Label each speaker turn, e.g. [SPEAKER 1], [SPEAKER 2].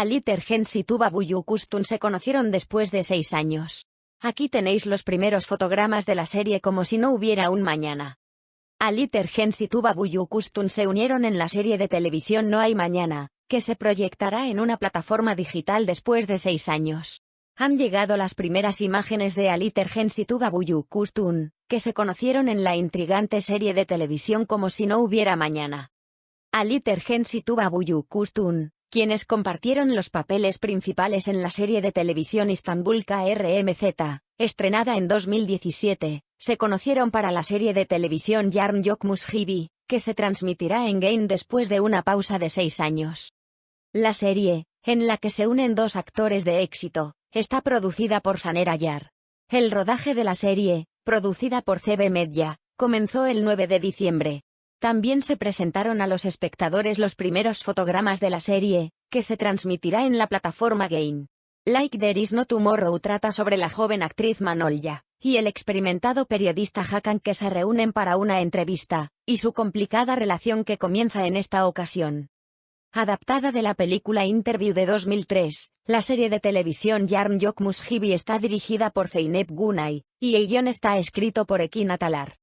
[SPEAKER 1] Aliter Gens y Tuba Buyukustun se conocieron después de seis años. Aquí tenéis los primeros fotogramas de la serie como si no hubiera un mañana. Aliter Gens y Tuba Buyukustun se unieron en la serie de televisión No hay mañana, que se proyectará en una plataforma digital después de seis años. Han llegado las primeras imágenes de Aliter Gens y Tuba Buyukustun, que se conocieron en la intrigante serie de televisión como si no hubiera mañana. Aliter Gens y Tuba Buyukustun, quienes compartieron los papeles principales en la serie de televisión Istanbul KRMZ, estrenada en 2017, se conocieron para la serie de televisión Yarn Yok Mushibi, que se transmitirá en Game después de una pausa de seis años. La serie, en la que se unen dos actores de éxito, está producida por Saner Ayar. El rodaje de la serie, producida por CB Media, comenzó el 9 de diciembre, también se presentaron a los espectadores los primeros fotogramas de la serie, que se transmitirá en la plataforma Gain. Like There Is No Tomorrow trata sobre la joven actriz Manolya y el experimentado periodista Hakan que se reúnen para una entrevista, y su complicada relación que comienza en esta ocasión. Adaptada de la película Interview de 2003, la serie de televisión Yarn Yok Mushibi está dirigida por Zeynep Gunay, y el guion está escrito por Ekin Atalar.